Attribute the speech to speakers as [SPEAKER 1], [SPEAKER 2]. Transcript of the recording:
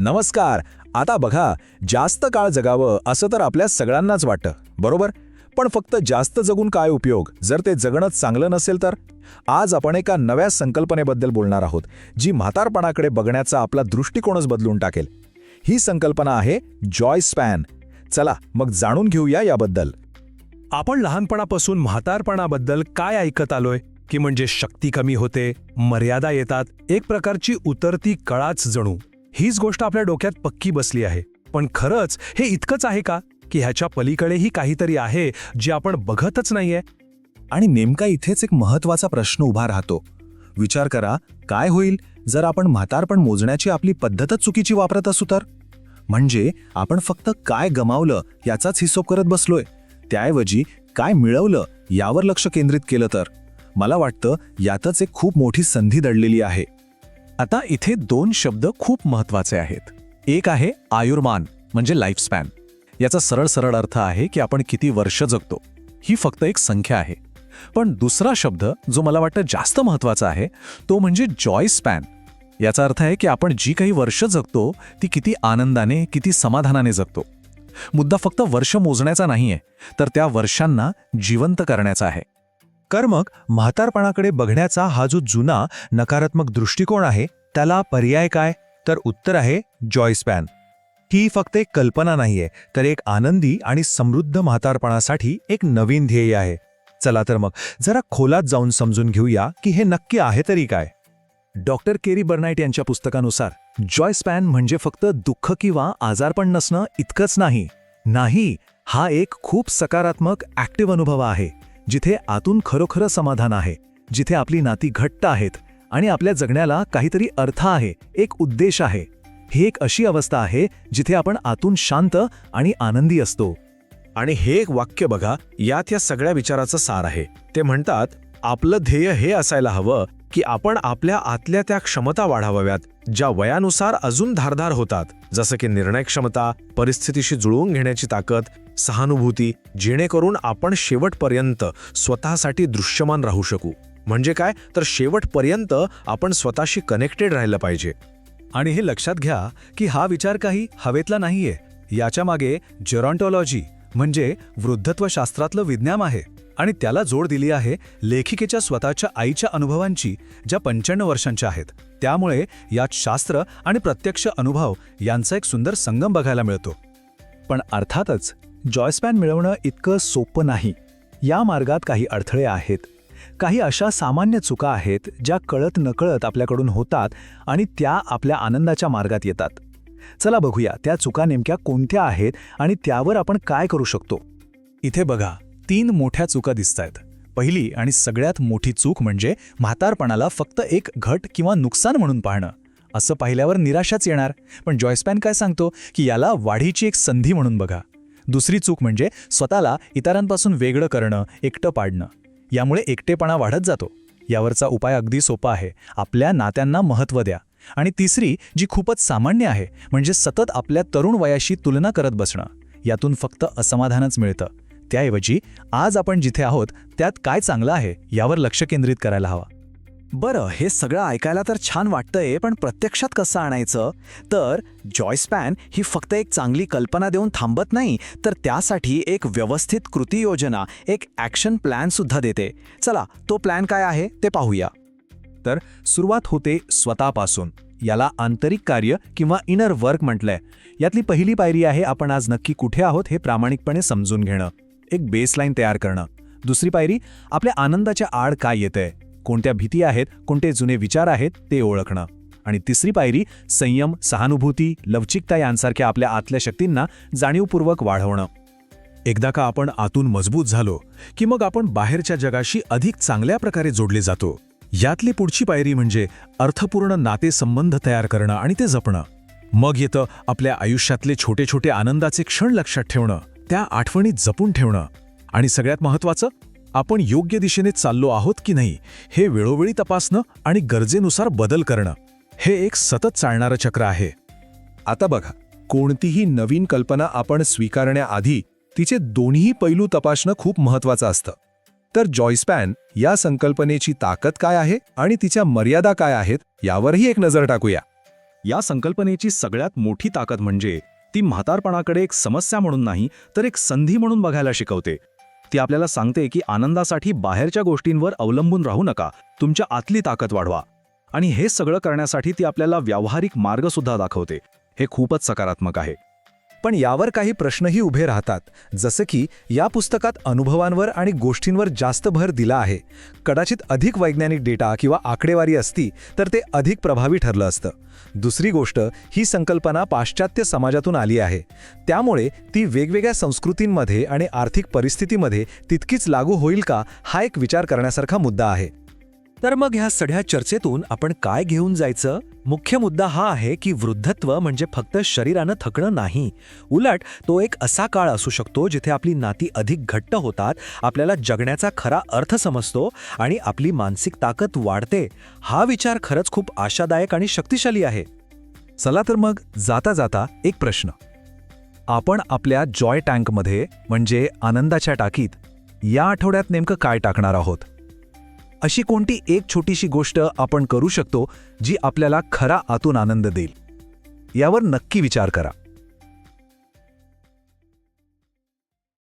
[SPEAKER 1] नमस्कार. आता बघा जास्त काळ जगावं असं तर आपल्या सगळ्यांनाच वाटतं बरोबर? पण फक्त जास्त जगून काय उपयोग? जर ते जगणंच चांगलं नसेल तर? आज आपण एका नव्या संकल्पनेबद्दल बोलणार आहोत जी म्हातारपणाकडे बघण्याचा आपला दृष्टिकोनच बदलून टाकेल. ही संकल्पना आहे जॉय स्पॅन चला मग जाणून घेऊया याबद्दल.
[SPEAKER 2] आपण लहानपणापासून म्हातारपणाबद्दल काय ऐकत आलोय? की म्हणजे शक्ती कमी होते मर्यादा येतात एक प्रकारची उतरती कळाच जणू. हीच गोष्ट आपल्या डोक्यात पक्की बसली आहे. पण खरंच हे इतकंच आहे का? की ह्याच्या पलीकडेही काहीतरी आहे जे आपण बघतच नाहीये?
[SPEAKER 1] आणि नेमका इथेच एक महत्त्वाचा प्रश्न उभा राहतो. विचार करा काय होईल जर आपण म्हातारपण मोजण्याची आपली पद्धतच चुकीची वापरत असू तर? म्हणजे आपण फक्त काय गमावलं याचाच हिशोब करत बसलोय. त्याऐवजी काय मिळवलं यावर लक्ष केंद्रित केलं तर? मला वाटतं यातच एक खूप मोठी संधी दडलेली आहे.
[SPEAKER 3] आता इथे दोन शब्द खूप महत्त्वाचे आहेत. एक आहे आयुर्मान म्हणजे लाईफस्पॅन याचा सरळ सरळ अर्थ आहे की आपण किती वर्ष जगतो. ही फक्त एक संख्या आहे. पण दुसरा शब्द जो मला वाटतं जास्त महत्त्वाचा आहे तो म्हणजे जॉय स्पॅन याचा अर्थ आहे की आपण जी काही वर्ष जगतो ती किती आनंदाने किती समाधानाने जगतो. मुद्दा फक्त वर्ष मोजण्याचा नाही आहे तर त्या वर्षांना जिवंत करण्याचा आहे.
[SPEAKER 4] कर्मक मग. म्हातारपणाकडे बघण्याचा हा जो जुना नकारात्मक दृष्टिकोन आहे त्याला पर्याय काय? तर उत्तर आहे जॉयस्पॅन ही फक्त एक कल्पना नाहीये तर एक आनंदी आणि समृद्ध म्हातारपणासाठी एक नवीन ध्येय आहे. चला तर मग जरा खोलात जाऊन समजून घेऊया की हे नक्की आहे तरी काय.
[SPEAKER 3] डॉक्टर केरी बर्नाईट यांच्या पुस्तकानुसार जॉय स्पॅन म्हणजे फक्त दुःख किंवा आजारपण नसणं इतकंच नाही. नाही हा एक खूप सकारात्मक ॲक्टिव्ह अनुभव आहे. जिथे आतून खरोखर समाधान आहे जिथे आपली नाती घट्ट आहेत आणि आपल्या जगण्याला काहीतरी अर्थ आहे एक उद्देश आहे. ही एक अशी अवस्था आहे जिथे आपण आतून शांत आणि आनंदी असतो.
[SPEAKER 2] आणि हे एक वाक्य बघा यात या सगळ्या विचाराचं सार आहे. ते म्हणतात आपलं ध्येय हे असायला हवं की आपण आपल्या आतल्या त्या क्षमता वाढवाव्यात ज्या वयानुसार अजून धारधार होतात. जसं की निर्णय क्षमता परिस्थितीशी जुळवून घेण्याची ताकद सहानुभूती जेणेकरून आपण शेवटपर्यंत स्वतःसाठी दृश्यमान राहू शकू. म्हणजे काय? तर शेवटपर्यंत आपण स्वतःशी कनेक्टेड राहिलं पाहिजे.
[SPEAKER 3] आणि हे लक्षात घ्या की हा विचार काही हवेतला नाहीये. याच्या मागे जेरॉन्टॉलॉजी म्हणजे वृद्धत्वशास्त्रातलं विज्ञान आहे. आणि त्याला जोड दिली आहे लेखिकेच्या स्वतःच्या आईच्या अनुभवांची ज्या पंच्याण्णव वर्षांच्या आहेत. त्यामुळे यात शास्त्र आणि प्रत्यक्ष अनुभव यांचा एक सुंदर संगम बघायला मिळतो. पण अर्थातच जॉयस्पॅन मिळवणं इतकं सोपं नाही. या मार्गात काही अडथळे आहेत. काही अशा सामान्य चुका आहेत ज्या कळत नकळत आपल्याकडून होतात आणि त्या आपल्या आनंदाच्या मार्गात येतात. चला बघूया त्या चुका नेमक्या कोणत्या आहेत आणि त्यावर आपण काय करू शकतो. इथे बघा तीन मोठ्या चुका दिसतायत. पहिली आणि सगळ्यात मोठी चूक म्हणजे म्हातारपणाला फक्त एक घट किंवा नुकसान म्हणून पाहणं. असं पाहिल्यावर निराशाच येणार. पण जॉयस्पॅन काय सांगतो की याला वाढीची एक संधी म्हणून बघा. दुसरी चूक म्हणजे स्वतःला इतरांपासून वेगळं करणं एकटं पाडणं. यामुळे एकटेपणा वाढत जातो. यावरचा उपाय अगदी सोपा आहे. आपल्या नात्यांना महत्त्व द्या. आणि तिसरी जी खूपच सामान्य आहे म्हणजे सतत आपल्या तरुण वयाशी तुलना करत बसणं. यातून फक्त असमाधानच मिळतं. त्याऐवजी आज आपण जिथे आहोत त्यात काय चांगलं आहे यावर लक्ष केंद्रित करायला हवं.
[SPEAKER 5] बरं हे सगळं ऐकायला तर छान वाटतंय पण प्रत्यक्षात कसं आणायचं? तर जॉयस्पॅन ही फक्त एक चांगली कल्पना देऊन थांबत नाही तर त्यासाठी एक व्यवस्थित कृती योजना एक ॲक्शन प्लॅनसुद्धा देते. चला तो प्लॅन काय आहे ते पाहूया.
[SPEAKER 4] तर सुरुवात होते स्वतःपासून. याला आंतरिक कार्य किंवा इनर वर्क म्हटलंय. यातली पहिली पायरी आहे आपण आज नक्की कुठे आहोत हे प्रामाणिकपणे समजून घेणं. एक बेसलाईन तयार करणं. दुसरी पायरी आपल्या आनंदाच्या आड काय येतंय? कोणत्या भीती आहेत कोणते जुने विचार आहेत ते ओळखणं. आणि तिसरी पायरी संयम सहानुभूती लवचिकता यांसारख्या आपल्या आतल्या शक्तींना जाणीवपूर्वक वाढवणं.
[SPEAKER 2] एकदा का आपण आतून मजबूत झालो की मग आपण बाहेरच्या जगाशी अधिक चांगल्या प्रकारे जोडले जातो. यातली पुढची पायरी म्हणजे अर्थपूर्ण नातेसंबंध तयार करणं आणि ते जपणं. मग येतं आपल्या आयुष्यातले छोटे छोटे आनंदाचे क्षण लक्षात ठेवणं त्या आठवणीत जपून ठेवणं. आणि सगळ्यात महत्त्वाचं आपण योग्य दिशेने चाललो आहोत की नाही हे वेळोवेळी तपासणं आणि गरजेनुसार बदल करणं हे एक सतत चालणारं चक्र आहे.
[SPEAKER 4] आता बघा कोणतीही नवीन कल्पना आपण स्वीकारण्याआधी तिचे दोन्ही पैलू तपासणं खूप महत्वाचं असतं. तर जॉयस्पॅन या संकल्पनेची ताकद काय आहे आणि तिच्या मर्यादा काय आहेत यावरही एक नजर टाकूया.
[SPEAKER 3] या संकल्पनेची सगळ्यात मोठी ताकद म्हणजे ती म्हातारपणाकडे एक समस्या म्हणून नाही तर एक संधी म्हणून बघायला शिकवते. ती आपल्याला सांगते की आनंदासाठी बाहेरच्या गोष्टींवर अवलंबून राहू नका. तुमच्या आतली ताकद वाढवा. आणि हे सगळं करण्यासाठी ती आपल्याला व्यावहारिक मार्गसुद्धा दाखवते. हे खूपच सकारात्मक आहे.
[SPEAKER 1] पण यावर काही प्रश्नही उभे राहतात जसं की या पुस्तकात अनुभवांवर आणि गोष्टींवर जास्त भर दिला आहे. कदाचित अधिक वैज्ञानिक डेटा किंवा आकडेवारी असती तर ते अधिक प्रभावी ठरलं असतं. दुसरी गोष्ट ही संकल्पना पाश्चात्य समाजातून आली आहे. त्यामुळे ती वेगवेगळ्या संस्कृतींमध्ये आणि आर्थिक परिस्थितीमध्ये तितकीच लागू होईल का हा एक विचार करण्यासारखा मुद्दा आहे.
[SPEAKER 5] तर मग ह्या सगळ्या चर्चेतून आपण काय घेऊन जायचं? मुख्य मुद्दा हा आहे की वृद्धत्व म्हणजे फक्त शरीरानं थकणं नाही. उलट तो एक असा काळ असू शकतो जिथे आपली नाती अधिक घट्ट होतात आपल्याला जगण्याचा खरा अर्थ समजतो आणि आपली मानसिक ताकद वाढते. हा विचार खरंच खूप आशादायक आणि शक्तिशाली आहे.
[SPEAKER 4] चला तर मग जाता जाता एक प्रश्न. आपण आपल्या जॉय टँकमध्ये म्हणजे आनंदाच्या टाकीत या आठवड्यात नेमकं काय टाकणार आहोत? अशी कोणती एक छोटीशी गोष्ट आपण करू शकतो जी आपल्याला खरा आतून आनंद देईल? यावर नक्की विचार करा.